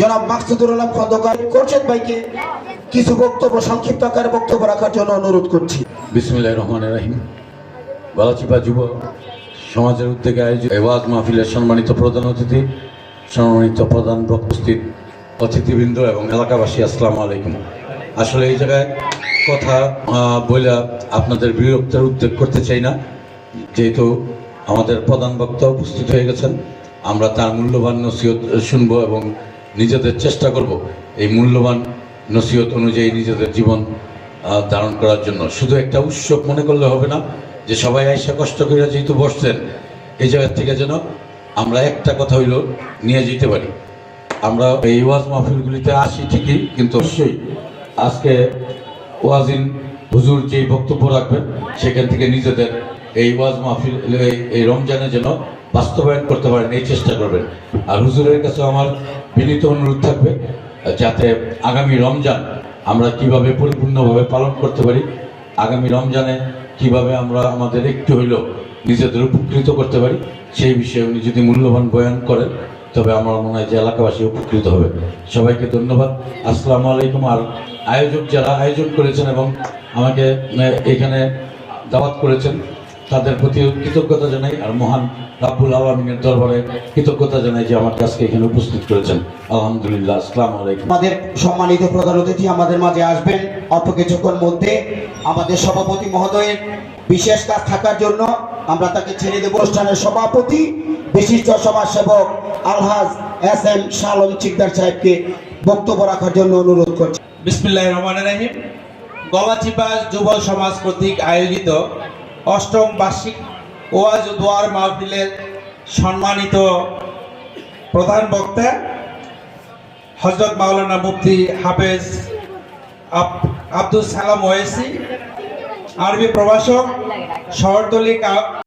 জনাব মাকসুদুর আলম খন্দকার করছেন ভাইকে কিছু বক্তব্য, সংক্ষিপ্ত আকারে বক্তব্য রাখার জন্য অনুরোধ করছি। বিসমুল্লাহ রহমান রাহিম। গলাচিপা যুব সমাজের উদ্যোগে আয়োজিত এওয়াজ মাহফিলের সম্মানিত প্রধান অতিথি, সম্মানিত প্রধান উপস্থিত অতিথিবৃন্দ এবং এলাকাবাসী, আসসালামু আলাইকুম। আসলে এই জায়গায় কথা বইলা আপনাদের বিরক্তের উদ্যোগ করতে চাই না। যেহেতু আমাদের প্রধান বক্তা উপস্থিত হয়ে গেছেন, আমরা তার মূল্যবান নসিহত শুনব এবং নিজেদের চেষ্টা করব এই মূল্যবান নসিহত অনুযায়ী নিজেদের জীবন ধারণ করার জন্য। শুধু একটা উৎসব মনে করলে হবে না যে সবাই আইসা কষ্ট করে যেহেতু বসছেন, এই জায়গার থেকে যেন আমরা একটা কথা হইল নিয়ে যেতে পারি। আমরা এই ওয়াজ মাহফিলগুলিতে আসি ঠিকই, কিন্তু অবশ্যই আজকে ওয়াজিন হুজুর যেই বক্তব্য রাখবেন, সেখান থেকে নিজেদের এই ওয়াজ মাহফিল এই রমজানে যেন বাস্তবায়ন করতে পারেন, এই চেষ্টা করবেন। আর হুজুরের কাছে আমার বিনীত অনুরোধ থাকবে, যাতে আগামী রমজান আমরা কীভাবে পরিপূর্ণভাবে পালন করতে পারি, আগামী রমজানে কীভাবে আমরা আমাদের একটু হইলেও নিজেদের উপকৃত করতে পারি, সেই বিষয়ে উনি যদি মূল্যবান বয়ান করেন, তবে আমার মনে হয় যে এলাকাবাসী উপকৃত হবে। সবাইকে ধন্যবাদ। আসসালামু আলাইকুম। আর আয়োজক যারা আয়োজন করেছেন এবং আমাকে এখানে দাওয়াত করেছেন তাদের প্রতি কৃতজ্ঞতা জানাই আর মহান রাব্বুল আলমিনের দরবারে কৃতজ্ঞতা জানাই যে আমার কাছকে এখানে উপস্থিত করেছেন আলহামদুলিল্লাহ আসসালামু আলাইকুম। আমাদের সম্মানিত প্রধান অতিথি আমাদের মাঝে আসবেন অল্প কিছুক্ষণ মধ্যে। আমাদের সভাপতি মহোদয়ের বিশেষ কাজ থাকার জন্য আমরা তাকে ছেড়ে দেব। অনুষ্ঠানের সভাপতি বিশিষ্ট সমাজসেবক আলহাজ এস এম শালম চিকদার সাহেবকে বক্তব্য রাখার জন্য অনুরোধ করছি। বিসমিল্লাহ রহমান রাহিম। গলাচিপা যুব সমাজ কর্তৃক আয়োজিত অষ্টম বার্ষিক ওয়াজ দোয়ার মাহফিলের সম্মানিত প্রধান বক্তা হজরত মাওলানা মুফতি হাফেজ আব- আব্দুল সালাম ওয়েসি আরবি প্রভাষক, শহরতলী